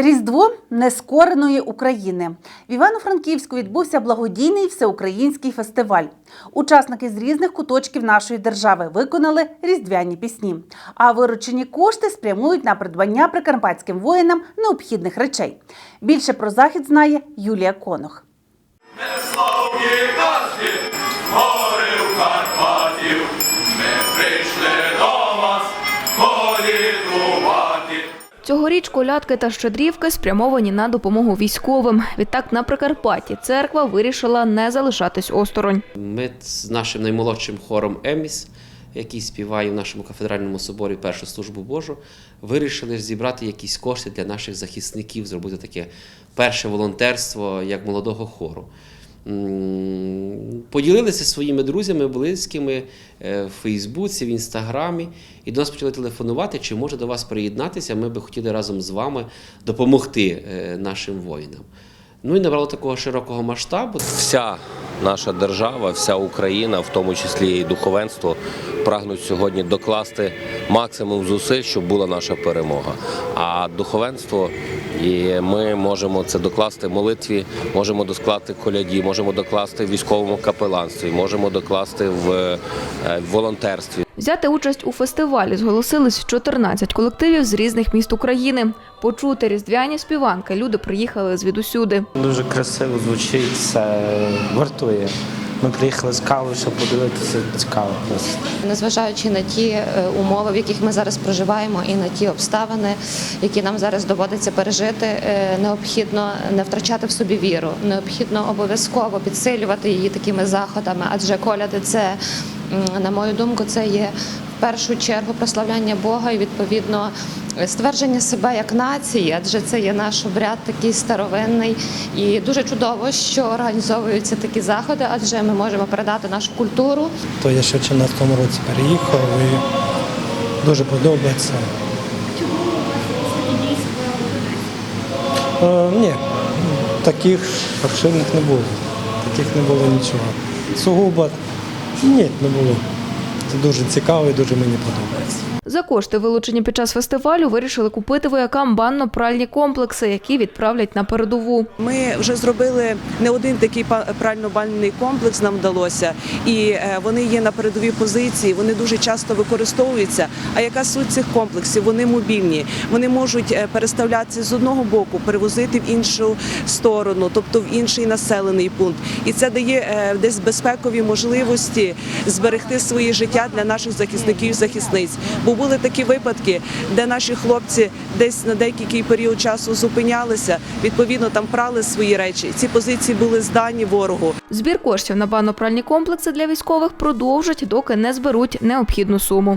Різдво нескореної України. В Івано-Франківську відбувся благодійний всеукраїнський фестиваль. Учасники з різних куточків нашої держави виконали різдвяні пісні. А виручені кошти спрямують на придбання прикарпатським воїнам необхідних речей. Більше про захід знає Юлія Конох. Цьогоріч колядки та щедрівки спрямовані на допомогу військовим. Відтак на Прикарпатті церква вирішила не залишатись осторонь. Ми з нашим наймолодшим хором Еміс, який співає в нашому кафедральному соборі першу службу Божу, вирішили зібрати якісь кошти для наших захисників, зробити таке перше волонтерство як молодого хору. Поділилися своїми друзями, близькими е, в Фейсбуці, в Інстаграмі, і до нас почали телефонувати, чи може до вас приєднатися. Ми би хотіли разом з вами допомогти е, нашим воїнам. Ну і набрало такого широкого масштабу. вся наша держава, вся Україна, в тому числі і духовенство, прагнуть сьогодні докласти максимум зусиль, щоб була наша перемога. А духовенство і ми можемо це докласти в молитві, можемо докласти коляді, можемо докласти в військовому капеланстві, можемо докласти в е, волонтерстві. Взяти участь у фестивалі зголосились 14 колективів з різних міст України. Почути різдвяні співанки люди приїхали звідусюди. Дуже красиво звучить, це вартує. Ми приїхали з кавою, щоб подивитися цікаво. Незважаючи на ті е, умови, в яких ми зараз проживаємо, і на ті обставини, які нам зараз доводиться пережити, е, необхідно не втрачати в собі віру. Необхідно обов'язково підсилювати її такими заходами, адже коляди це, на мою думку, це є в першу чергу прославляння Бога і відповідно ствердження себе як нації, адже це є наш обряд такий старовинний. І дуже чудово, що організовуються такі заходи, адже ми можемо передати нашу культуру. То я ще в 14 році переїхав і дуже подобається. Е, ні, таких обширних не було. Таких не було нічого. Сугубо ні, не було. Це дуже цікаво і дуже мені подобається. За кошти, вилучені під час фестивалю, вирішили купити воякам банно-пральні комплекси, які відправлять на передову. Ми вже зробили не один такий прально-бальний комплекс. Нам вдалося, і е, вони є на передовій позиції. Вони дуже часто використовуються. А яка суть цих комплексів? Вони мобільні. Вони можуть е, переставлятися з одного боку, перевозити в іншу сторону, тобто в інший населений пункт. І це дає е, десь безпекові можливості зберегти своє життя для наших захисників і захисниць. Бо були такі випадки, де наші хлопці десь на деякий період часу зупинялися, відповідно там прали свої речі. Ці позиції були здані ворогу. Збір коштів на банно-пральні комплекси для військових продовжать, доки не зберуть необхідну суму.